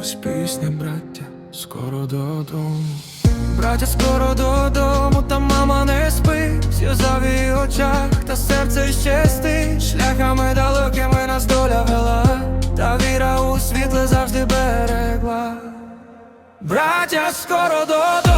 пісня, браття, скоро додому. Браття, скоро додому, та мама не спить, сльоза в очах, та серце щастить Шляхами далекими нас доля вела, та віра у світле завжди берегла. Браття, скоро додому,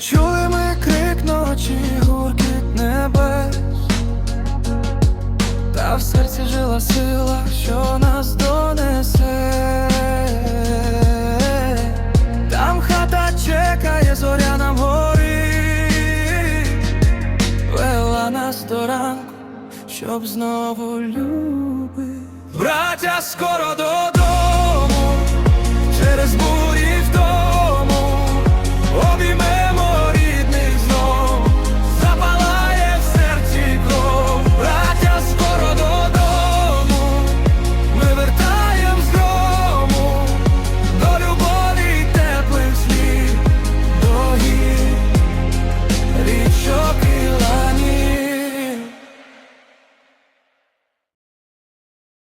Чули ми крик ночі, гуркіт небес, та в серці жила сила, що нас донесе. Там хата чекає, зоря нам горить, вела нас до ранку, щоб знову любити. Браття, скоро додому,